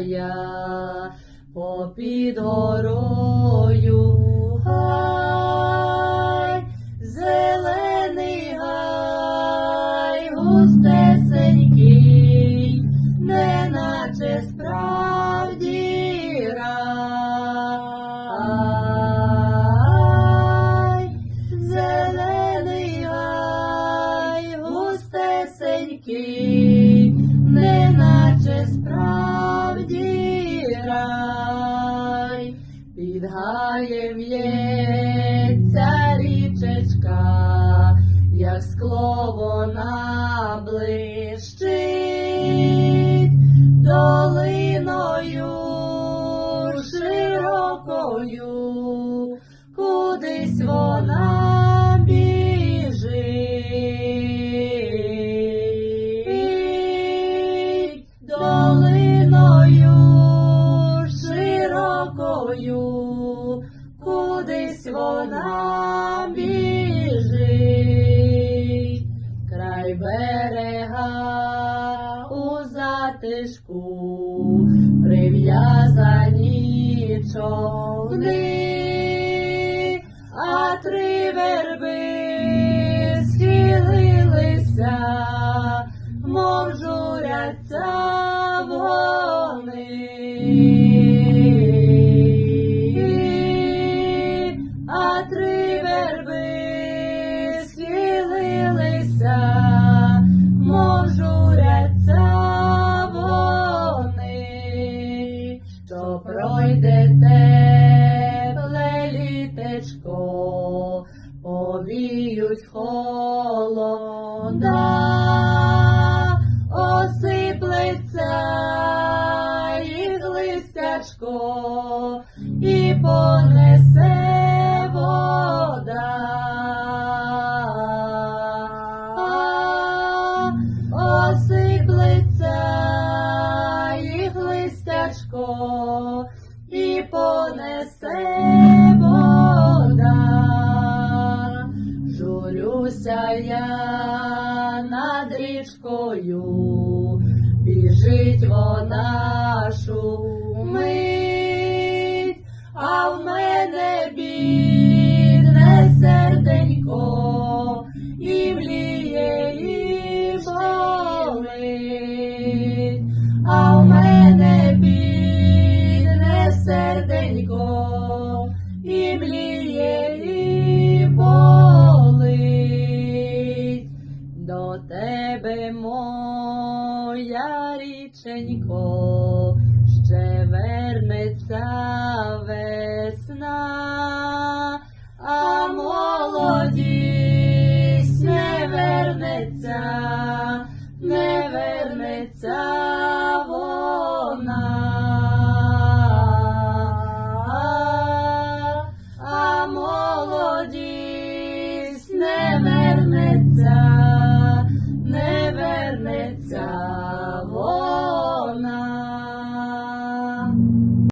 я попід горою. Гай, зелений густесенький, неначе справді. Зелений гай, скло вона блищить долиною широкою, кудись вона біжить. Долиною широкою, кудись вона біжить, край берега у затишку прив'язані човни, а три верби схилилися, мов журяться вони. Літечко, повіють холода, осиплеться їх листячко і понесе вода. Осиплеться їх листячко і понесе над річкою, біжить вона шумить, а в мене річенько, ще вернеться весна, а молодість не вернеться, не вернеться